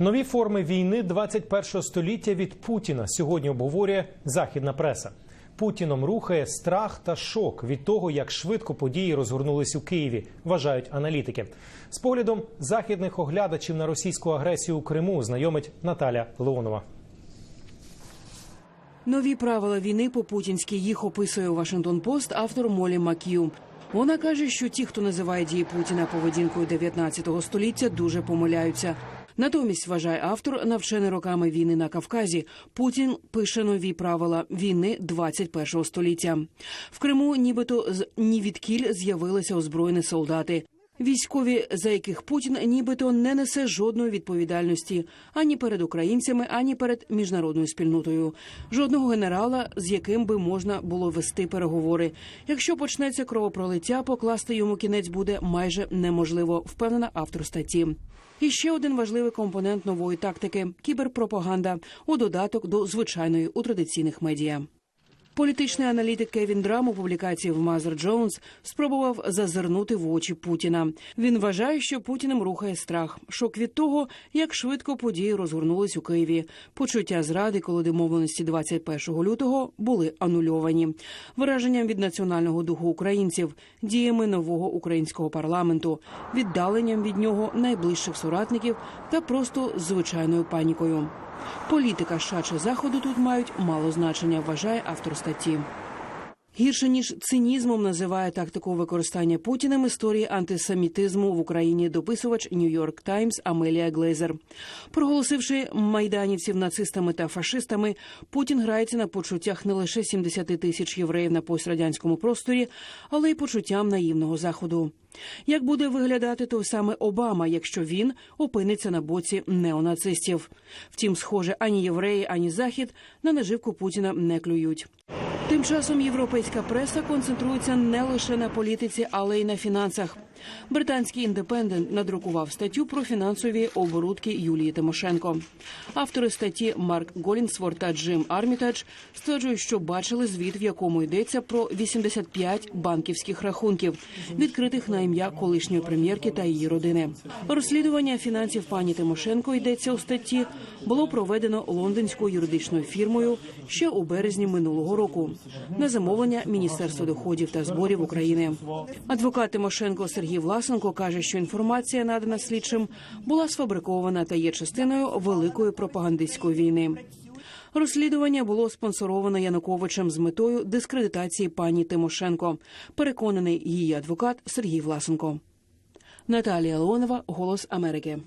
Нові форми війни 21 століття від Путіна сьогодні обговорює західна преса. Путіном рухає страх та шок від того, як швидко події розгорнулись у Києві, вважають аналітики. З поглядом західних оглядачів на російську агресію у Криму знайомить Наталя Леонова. Нові правила війни по путінськи їх описує у Вашингтон Пост автор Молі Мак'ю. Вона каже, що ті, хто називає дії Путіна поведінкою 19 століття, дуже помиляються. Натомість вважає автор, навчений роками війни на Кавказі. Путін пише нові правила війни 21 століття. В Криму, нібито з ні відкіль з'явилися озброєні солдати. Військові, за яких Путін нібито не несе жодної відповідальності ані перед українцями, ані перед міжнародною спільнотою. Жодного генерала, з яким би можна було вести переговори. Якщо почнеться кровопролиття, покласти йому кінець буде майже неможливо, впевнена автор статті. І ще один важливий компонент нової тактики кіберпропаганда у додаток до звичайної у традиційних медіа. Політичний аналітик Кевін Драм у публікації в Мазер Джонс спробував зазирнути в очі Путіна. Він вважає, що Путіним рухає страх, шок від того, як швидко події розгорнулись у Києві. Почуття зради, коли домовленості 21 лютого були анульовані, вираженням від національного духу українців, діями нового українського парламенту, віддаленням від нього найближчих соратників та просто звичайною панікою. Політика США чи заходу тут мають мало значення, вважає автор статті. Гірше ніж цинізмом називає тактику використання Путіним історії антисемітизму в Україні дописувач Нью-Йорк Таймс Амелія Глейзер. Проголосивши майданівців нацистами та фашистами, Путін грається на почуттях не лише 70 тисяч євреїв на пострадянському просторі, але й почуттям наївного заходу. Як буде виглядати той саме Обама, якщо він опиниться на боці неонацистів? Втім, схоже, ані євреї, ані захід на наживку Путіна не клюють. Тим часом європейська преса концентрується не лише на політиці, але й на фінансах. Британський індепендент надрукував статтю про фінансові оборудки Юлії Тимошенко. Автори статті Марк Голінсворт та Джим Армітадж стверджують, що бачили звіт, в якому йдеться про 85 банківських рахунків, відкритих на ім'я колишньої прем'єрки та її родини. Розслідування фінансів пані Тимошенко йдеться у статті. Було проведено лондонською юридичною фірмою ще у березні минулого року на замовлення Міністерства доходів та зборів України. Адвокат Тимошенко Сергій Власенко каже, що інформація, надана слідчим, була сфабрикована та є частиною великої пропагандистської війни. Розслідування було спонсоровано Януковичем з метою дискредитації пані Тимошенко. Переконаний її адвокат Сергій Власенко. Наталія Леонова, Голос Америки.